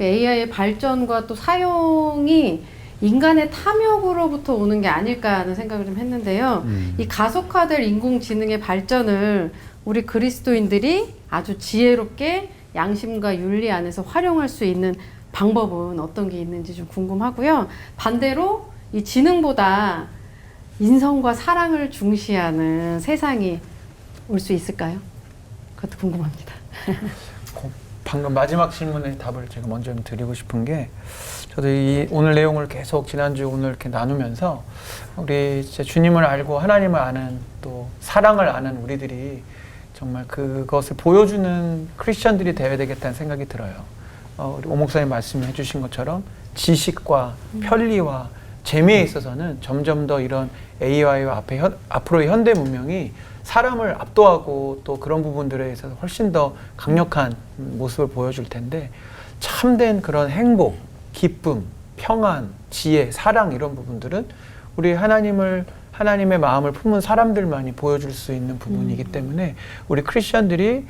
그 AI의 발전과 또 사용이 인간의 탐욕으로부터 오는 게 아닐까 하는 생각을 좀 했는데요. 음. 이 가속화될 인공지능의 발전을 우리 그리스도인들이 아주 지혜롭게 양심과 윤리 안에서 활용할 수 있는 방법은 어떤 게 있는지 좀 궁금하고요. 반대로 이 지능보다 인성과 사랑을 중시하는 세상이 올 수 있을까요? 그것도 궁금합니다. 고- 방금 마지막 질문에 답을 제가 먼저 좀 드리고 싶은 게 저도 이 오늘 내용을 계속 지난주 오늘 이렇게 나누면서 우리 주님을 알고 하나님을 아는 또 사랑을 아는 우리들이 정말 그것을 보여주는 크리스천들이 되어야 되겠다는 생각이 들어요. 어, 우리 오 목사님 말씀해 주신 것처럼 지식과 편리와 재미에 있어서는 점점 더 이런 AI와 앞에 현, 앞으로의 현대 문명이 사람을 압도하고 또 그런 부분들에 있어서 훨씬 더 강력한 모습을 보여줄 텐데 참된 그런 행복, 기쁨, 평안, 지혜, 사랑 이런 부분들은 우리 하나님을 하나님의 마음을 품은 사람들만이 보여줄 수 있는 부분이기 때문에 우리 크리스천들이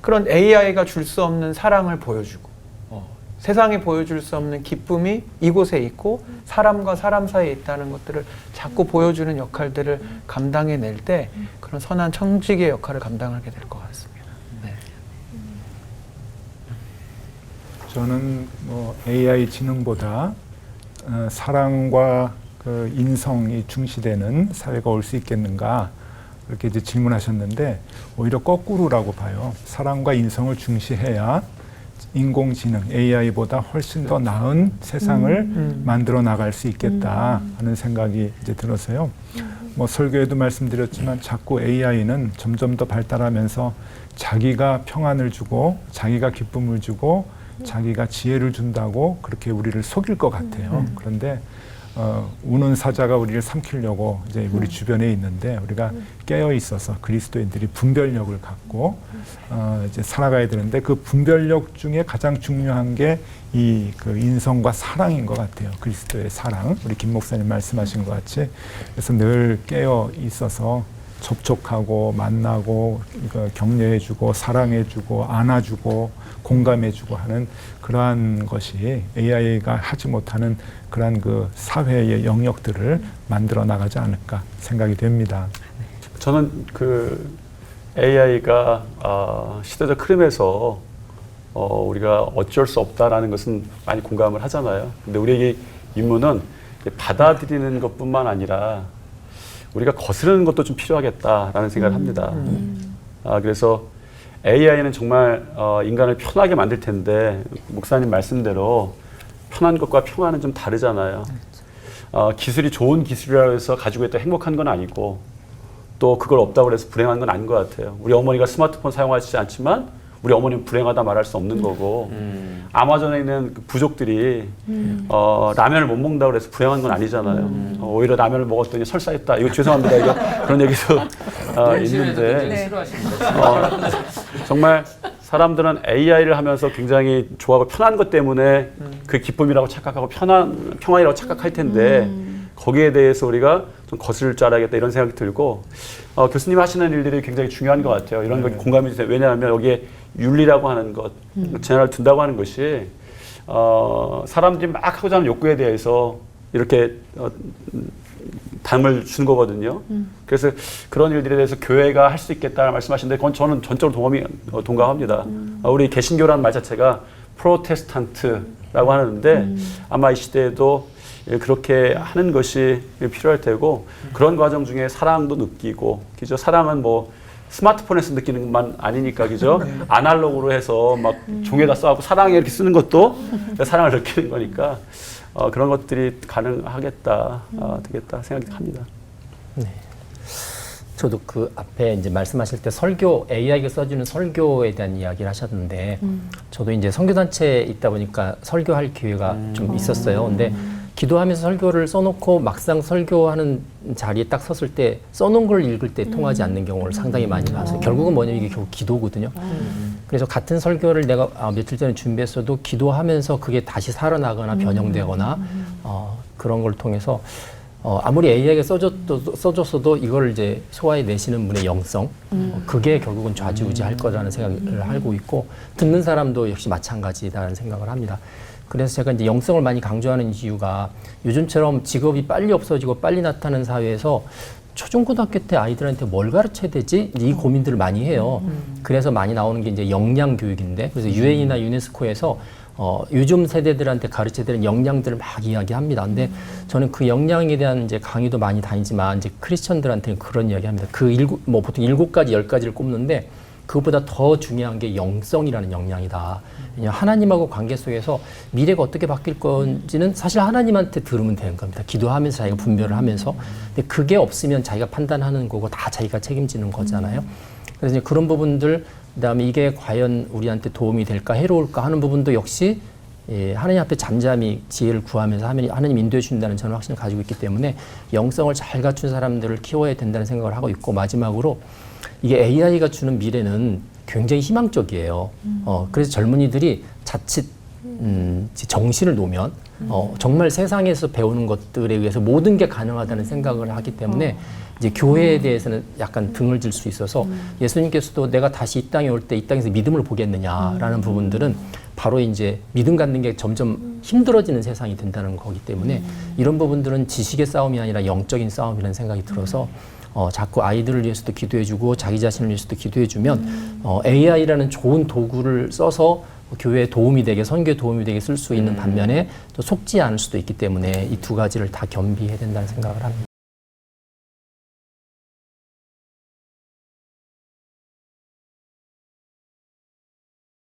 그런 AI가 줄 수 없는 사랑을 보여주고 어, 세상에 보여줄 수 없는 기쁨이 이곳에 있고 사람과 사람 사이에 있다는 것들을 자꾸 보여주는 역할들을 감당해 낼 때 그런 선한 청직의 역할을 감당하게 될 것 같습니다. 네. 저는 뭐 AI 지능보다 어, 사랑과 그 인성이 중시되는 사회가 올 수 있겠는가 이렇게 이제 질문하셨는데 오히려 거꾸로라고 봐요. 사랑과 인성을 중시해야 인공지능 AI보다 훨씬 더 나은 세상을 음. 만들어 나갈 수 있겠다 하는 생각이 이제 들어서요. 뭐 설교에도 말씀드렸지만 자꾸 AI는 점점 더 발달하면서 자기가 평안을 주고 자기가 기쁨을 주고 자기가 지혜를 준다고 그렇게 우리를 속일 것 같아요. 음. 그런데 어, 우는 사자가 우리를 삼키려고 이제 우리 주변에 있는데 우리가 깨어 있어서 그리스도인들이 분별력을 갖고 어, 이제 살아가야 되는데 그 분별력 중에 가장 중요한 게 이 그 인성과 사랑인 것 같아요. 그리스도의 사랑. 우리 김 목사님 말씀하신 것 같이 그래서 늘 깨어 있어서 접촉하고 만나고 이거 격려해주고 사랑해주고 안아주고 공감해주고 하는 그러한 것이 AI가 하지 못하는 그러한 그 사회의 영역들을 만들어 나가지 않을까 생각이 됩니다. 저는 그 AI가 어, 시대적 흐름에서 어, 우리가 어쩔 수 없다라는 것은 많이 공감을 하잖아요. 근데 우리에게 임무는 받아들이는 것뿐만 아니라 우리가 거스르는 것도 좀 필요하겠다라는 생각을 합니다. 아, 그래서 AI는 정말 어, 인간을 편하게 만들 텐데 목사님 말씀대로 편한 것과 평안은 좀 다르잖아요. 어, 기술이 좋은 기술이라고 해서 가지고 있다 행복한 건 아니고 또 그걸 없다고 해서 불행한 건 아닌 것 같아요. 우리 어머니가 스마트폰 사용하시지 않지만 우리 어머니는 불행하다 말할 수 없는 거고 아마존에 있는 그 부족들이 어, 라면을 못 먹는다고 해서 불행한 건 아니잖아요. 어, 오히려 라면을 먹었더니 설사했다. 이거 죄송합니다. 이거 그런 얘기도 어, 있는데 네. 어, 정말 사람들은 AI를 하면서 굉장히 좋아하고 편한 것 때문에 그 기쁨이라고 착각하고 편한 평안이라고 착각할 텐데 거기에 대해서 우리가 좀 거슬 줄 알아야겠다 이런 생각이 들고 어, 교수님 하시는 일들이 굉장히 중요한 것 같아요. 이런 거 공감이 돼요. 왜냐하면 여기에 윤리라고 하는 것, 제한을 둔다고 하는 것이 어, 사람들이 막 하고자 하는 욕구에 대해서 이렇게 어, 담을 주는 거거든요. 그래서 그런 일들에 대해서 교회가 할 수 있겠다는 말씀하시는데 그건 저는 전적으로 동감이, 어, 동감합니다. 어, 우리 개신교라는 말 자체가 프로테스탄트라고 하는데 아마 이 시대에도 예, 그렇게 하는 것이 필요할 테고 그런 과정 중에 사랑도 느끼고 그죠? 사랑은 뭐 스마트폰에서 느끼는 것만 아니니까 그죠? 아날로그로 해서 막 종에다 써갖고 사랑해 이렇게 쓰는 것도 사랑을 느끼는 거니까 어, 그런 것들이 가능하겠다 어, 되겠다 생각이 합니다. 저도 그 앞에 이제 말씀하실 때 설교 AI가 써주는 설교에 대한 이야기를 하셨는데 저도 이제 선교단체에 있다 보니까 설교할 기회가 좀 있었어요. 근데 기도하면서 설교를 써놓고 막상 설교하는 자리에 딱 섰을 때 써놓은 걸 읽을 때 통하지 않는 경우를 상당히 많이 봤어요. 결국은 뭐냐면 이게 결국 기도거든요. 그래서 같은 설교를 내가 아, 며칠 전에 준비했어도 기도하면서 그게 다시 살아나거나 변형되거나 어, 그런 걸 통해서 어, 아무리 AI가 써줬도, 써줬어도 이걸 이제 소화해 내시는 분의 영성, 어, 그게 결국은 좌지우지할 거라는 생각을 하고 있고 듣는 사람도 역시 마찬가지다라는 생각을 합니다. 그래서 제가 이제 영성을 많이 강조하는 이유가 요즘처럼 직업이 빨리 없어지고 빨리 나타나는 사회에서 초중고등학교 때 아이들한테 뭘 가르쳐야 되지? 이 고민들을 많이 해요. 그래서 많이 나오는 게 이제 역량 교육인데 그래서 유엔이나 유네스코에서 어, 요즘 세대들한테 가르쳐야 되는 역량들을 막 이야기합니다. 근데 저는 그 역량에 대한 이제 강의도 많이 다니지만 이제 크리스천들한테는 그런 이야기합니다. 그 일곱 뭐 보통 일곱 가지 열 가지를 꼽는데 그것보다 더 중요한 게 영성이라는 역량이다. 왜냐하면 하나님하고 관계 속에서 미래가 어떻게 바뀔 건지는 사실 하나님한테 들으면 되는 겁니다. 기도하면서 자기가 분별을 하면서. 근데 그게 없으면 자기가 판단하는 거고 다 자기가 책임지는 거잖아요. 그래서 이제 그런 부분들, 그 다음에 이게 과연 우리한테 도움이 될까, 해로울까 하는 부분도 역시 예, 하나님 앞에 잠잠히 지혜를 구하면서 하나님, 하나님 인도해 준다는 저는 확신을 가지고 있기 때문에 영성을 잘 갖춘 사람들을 키워야 된다는 생각을 하고 있고 마지막으로 이게 AI가 주는 미래는 굉장히 희망적이에요. 어, 그래서 젊은이들이 자칫 음, 정신을 놓으면 어, 정말 세상에서 배우는 것들에 의해서 모든 게 가능하다는 생각을 하기 때문에 이제 교회에 대해서는 약간 등을 질 수 있어서 예수님께서도 내가 다시 이 땅에 올 때 이 땅에서 믿음을 보겠느냐라는 부분들은 바로 이제 믿음 갖는 게 점점 힘들어지는 세상이 된다는 거기 때문에 이런 부분들은 지식의 싸움이 아니라 영적인 싸움이라는 생각이 들어서 어, 자꾸 아이들을 위해서도 기도해주고 자기 자신을 위해서도 기도해주면 어, AI라는 좋은 도구를 써서 교회에 도움이 되게 선교에 도움이 되게 쓸 수 있는 반면에 또 속지 않을 수도 있기 때문에 이 두 가지를 다 겸비해야 된다는 생각을 합니다.